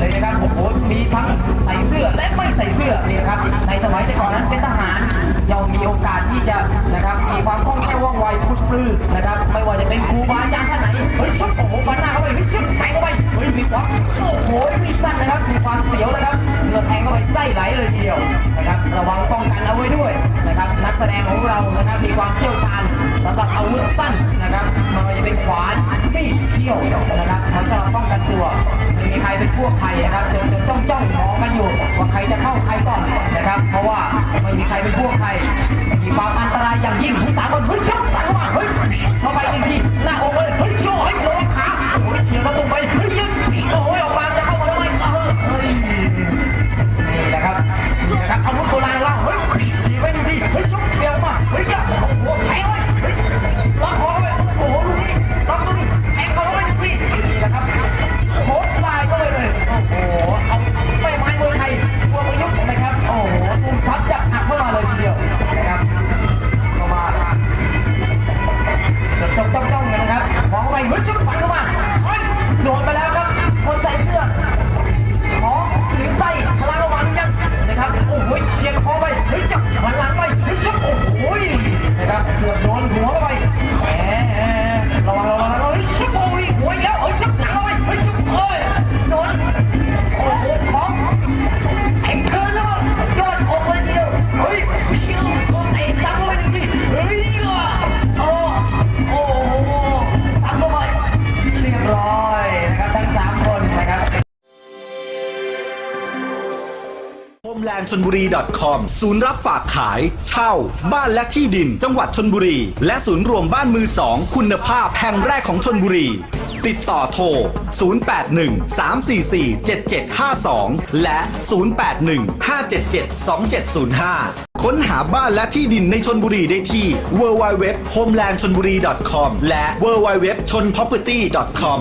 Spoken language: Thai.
เลยนะครับโอ้โหมีทั้งใส่เสื้อและไม่ใส่เสื้อนี่นะครับ ในสมัยแต่ก่อนนั้นเป็นทหารยังมีโอกาสที่จะนะครับมีความคล่องแคล่วว่องไวพุ่งปลื้อนะครับ ไม่ว่าจะเป็นครูบาอาจารย์ท่านไหนเฮ้ยชุดโอ้โหฟันหน้าเข้าไปเฮ้ยชุดแทงเข้าไปเฮ้ยมีความโอ้โหมีสั้นนะครับมีความเสียวนะครับเงื่อแทงเข้าไปไส้ไหลเลยเดียวนะครับระวังป้องกันเอาไว้ด้วยนะครับนักแสดงของเรานะครับมีความเชี่ยวชาญสำหรับอาวุธสั้นนะครับไม่ว่าจะเป็นขวานมีดเขี้ยวนะครับมันจะป้องกันตัว มีใครเป็นพวกใครนะครับจนจนจ้องจ้องมองกันอยู่ว่าใครจะเข้าใครก่อนนะครับ เพราะว่าไม่มีใครเป็นพวกใครมีความอันตรายอย่างยิ่งทั้งสามคนเฮ้ยชกตังเข้ามาเฮ้ยเข้าไป homeland ชนบุรี .com ศูนย์รับฝากขาย เช่า บ้านและที่ดิน จังหวัดชนบุรี และศูนย์รวมบ้านมือสองคุณภาพแห่งแรกของชนบุรี ติดต่อโทร 081-344-7752 และ 081-577-2705 ค้นหาบ้านและที่ดินในชนบุรีได้ที่ www homelandchonburi.com และ www chonproperty.com